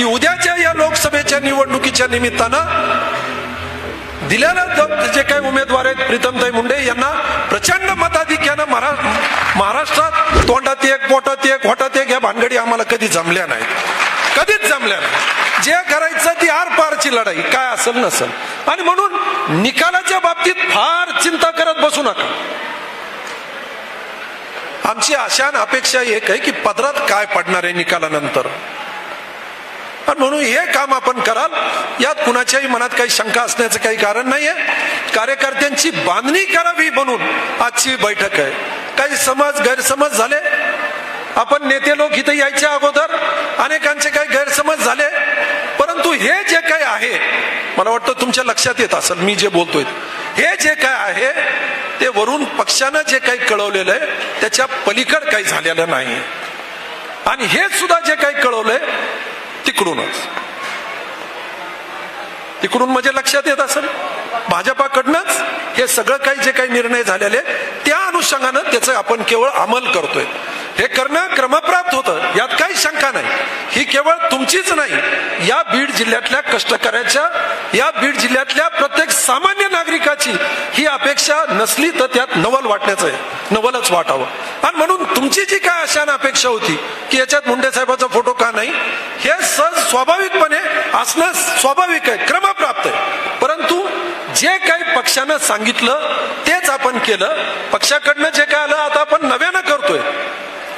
की उद्याच्या या लोकसभेच्या निवडणुकीच्या निमित्तानं दिलेला जे काही उमेदवार आहेत प्रीतमताई मुंडे यांना प्रचंड मताधिक्यानं महारा महाराष्ट्रात तोंडात एक पोटात एक होटात एक या भानगडी आम्हाला कधी जमल्या नाहीत. कधीच जमल्या नाही जे करायचं ती आर पारची लढाई. काय असेल नसेल. आणि म्हणून निकालाच्या बाबतीत फार चिंता करत बसू नका. आमची आशा आणि अपेक्षा एक आहे की पदरात काय पडणार आहे निकालानंतर? आणि म्हणून हे काम आपण कराल. यात कुणाच्याही मनात काही शंका असण्याचं काही कारण नाहीये. कार्यकर्त्यांची बांधणी करावी म्हणून आजची बैठक आहे. काही समज गैरसमज झाले. आपण नेते लोक इथे यायच्या अगोदर अनेकांचे काही गैरसमज झाले. परंतु हे जे काही आहे मला वाटतं तुमच्या लक्षात येत असेल मी जे बोलतोय हे जे काय आहे ते वरून पक्षानं जे काही कळवलेलं आहे त्याच्या पलीकड काही झालेलं नाही आणि हे सुद्धा जे काही कळवलंय तिकडूनच. तिकडून म्हणजे लक्षात येत असेल? भाजपाकडनंच हे सगळं काही जे काही निर्णय झालेले त्या अनुषंगानं त्याचं आपण केवळ अंमल करतोय. हे करणं क्रमप्राप्त होतं यात काही शंका नाही. ही केवळ तुमचीच नाही या बीड जिल्ह्यातल्या कष्टकऱ्याच्या या बीड जिल्ह्यातल्या प्रत्येक सामान्य नागरिकाची ही अपेक्षा नसली तर त्यात नवल वाटण्याचं आहे. नवलच वाटावं. आणि म्हणून तुमची जी काय अशा अपेक्षा होती की याच्यात मुंडे साहेबाचा फोटो का नाही स्वाभाविकपणे असणं स्वाभाविक आहे क्रमप्राप्त आहे. परंतु जे काही पक्षानं सांगितलं तेच आपण केलं. पक्षाकडनं जे काय आलं आता आपण नव्यानं करतोय.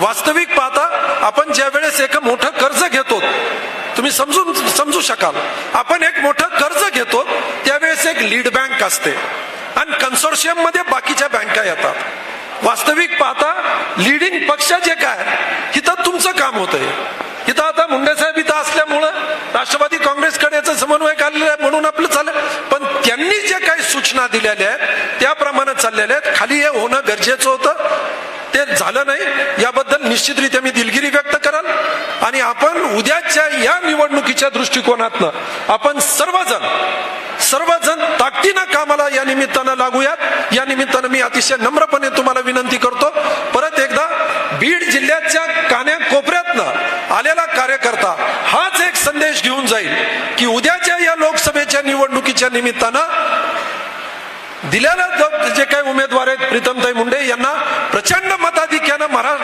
वास्तविक पाहता आपण ज्या वेळेस एक मोठं कर्ज घेतो तुम्ही समजून समजू शकाल. आपण एक मोठं कर्ज घेतो त्यावेळेस एक लीड बँक असते. आणि कन्सोर्शियममध्ये बाकीच्या बँका येतात. वास्तविक पाहता लिडिंग पक्ष जे काय तिथं तुमचं काम होतंय इथं आता मुंडे साहेब इथं असल्यामुळं राष्ट्रवादी काँग्रेसकडे याचं समन्वय आलेलं आहे म्हणून आपलं चालेल पण त्यांनी जे काही सूचना दिलेल्या आहेत त्याप्रमाणे चाललेल्या आहेत. खाली हे होणं गरजेचं होतं. ते झालं नाही. याबद्दल निश्चितरित्या मी दिलगिरी व्यक्त कराल. आणि आपण उद्याच्या या निवडणुकीच्या दृष्टिकोनातनं आपण सर्वजण सर्वजण ताकदीनं कामाला या निमित्तानं लागूयात. या निमित्तानं मी अतिशय नम्रपणे तुम्हाला विनंती करतो. परत एकदा बीड जिल्ह्याच्या कान्या कोपऱ्यातनं आलेला कार्यकर्ता हाच एक संदेश घेऊन जाईल की उद्याच्या या लोकसभेच्या निवडणुकीच्या निमित्तानं दिलेल्या जे काही उमेदवार आहेत प्रीतमताई मुंडे यांना प्रचंड मताधिक्यानं महारा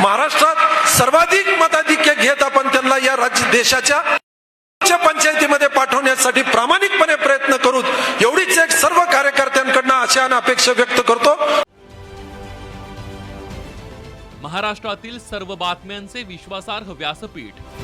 महाराष्ट्रात सर्वाधिक मताधिक्य घेत आपण त्यांना या राज्य देशाच्या पंचायतीमध्ये पाठवण्यासाठी प्रामाणिकपणे प्रयत्न करू एवढीच एक सर्व कार्यकर्त्यांकडनं आशा आणि अपेक्षा व्यक्त करतो. महाराष्ट्रातील सर्व बातम्यांचे विश्वासार्ह व्यासपीठ